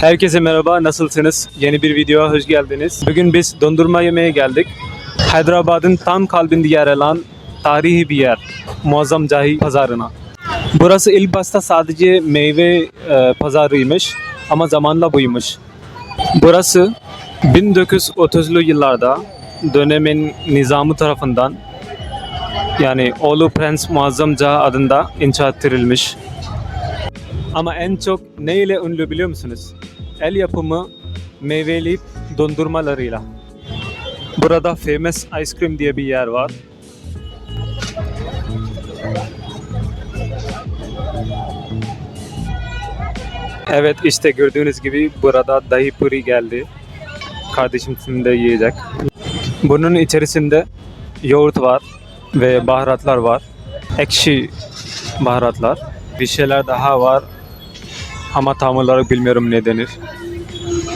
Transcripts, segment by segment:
Herkese merhaba, nasılsınız? Yeni bir videoya hoş geldiniz. Bugün biz dondurma yemeye geldik. Hyderabad'ın tam kalbinde yer alan tarihi bir yer. Muazzam Cahi Pazarı'na. Burası ilk başta sadece meyve e, pazarıymış ama zamanla buymuş. Burası 1930'lu yıllarda dönemin nizamı tarafından yani oğlu Prens Muazzam Cahi adında inşa ettirilmiş. Ama en çok ne ile ünlü biliyor musunuz? El yapımı meyveli dondurmalarıyla. Burada Famous Ice Cream diye bir yer var. Evet işte gördüğünüz gibi burada dahi puri geldi. Kardeşim şimdi de yiyecek. Bunun içerisinde yoğurt var ve baharatlar var. Ekşi baharatlar. Bir şeyler daha var ama tam olarak bilmiyorum ne denir.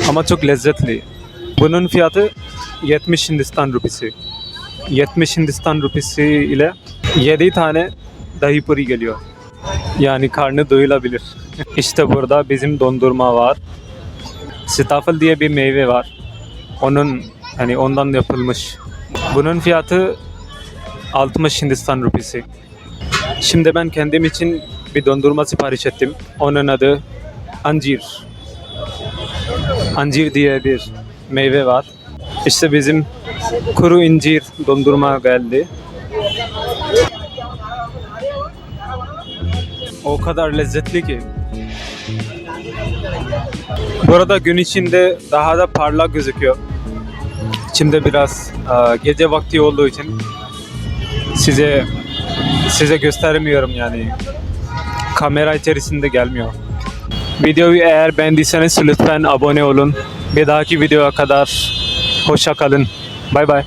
Ama çok lezzetli. Bunun fiyatı 70 Hindistan rupisi. 70 Hindistan rupisi ile 7 tane dahi puri geliyor. Yani karnı doyulabilir. işte burada bizim dondurma var. Sitafıl diye bir meyve var. Onun hani ondan yapılmış. Bunun fiyatı 60 Hindistan rupisi. Şimdi ben kendim için bir dondurma sipariş ettim. Onun adı Ancir. Ancir diye bir meyve var. İşte bizim kuru incir dondurma geldi. O kadar lezzetli ki. Burada gün içinde daha da parlak gözüküyor. İçimde biraz gece vakti olduğu için size size göstermiyorum yani. Kamera içerisinde gelmiyor. Videoyu eğer beğendiyseniz lütfen abone olun. Bir dahaki videoya kadar hoşça kalın. Bay bay.